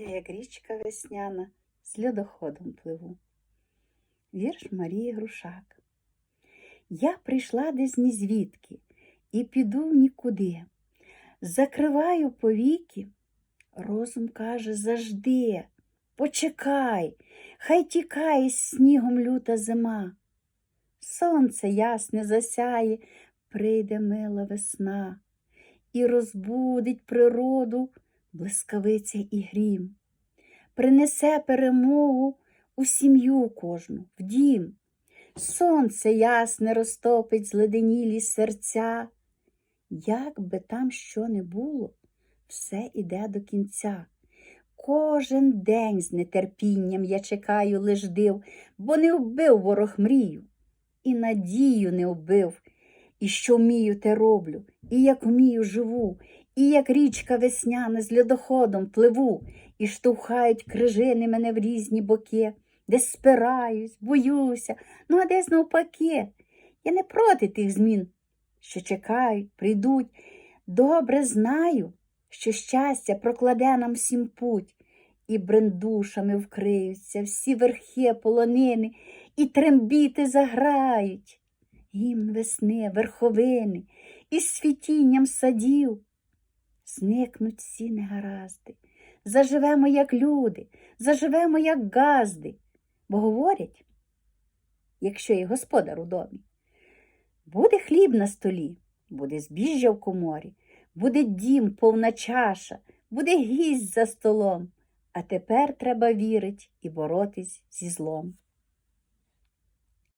Я, як річка весняна, з льодоходом пливу. Вірш Марії Грушак. Я прийшла десь ні звідки і піду нікуди. Закриваю повіки, розум каже завжди, почекай, хай тікає снігом люта зима. Сонце ясне засяє, прийде мила весна і розбудить природу блискавиця і грім, принесе перемогу у сім'ю кожну, в дім. Сонце ясне розтопить зледенілі серця. Як би там що не було, все іде до кінця. Кожен день з нетерпінням я чекаю лиш див, бо не вбив ворог мрію, і надію не вбив, і що вмію, те роблю, і як вмію, живу, і як річка весняна з льодоходом пливу, і штовхають крижини мене в різні боки, де спираюсь, боюся, ну а десь навпаки. Я не проти тих змін, що чекають, прийдуть. Добре знаю, що щастя прокладе нам всім путь, і брендушами вкриються всі верхи полонини, і трембіти заграють. Гімн весни, верховини, і світінням садів. Зникнуть всі негаразди, заживемо, як люди, заживемо, як газди, бо говорять, якщо є господар у домі, буде хліб на столі, буде збіжжя в коморі, буде дім, повна чаша, буде гість за столом. А тепер треба вірить і боротись зі злом.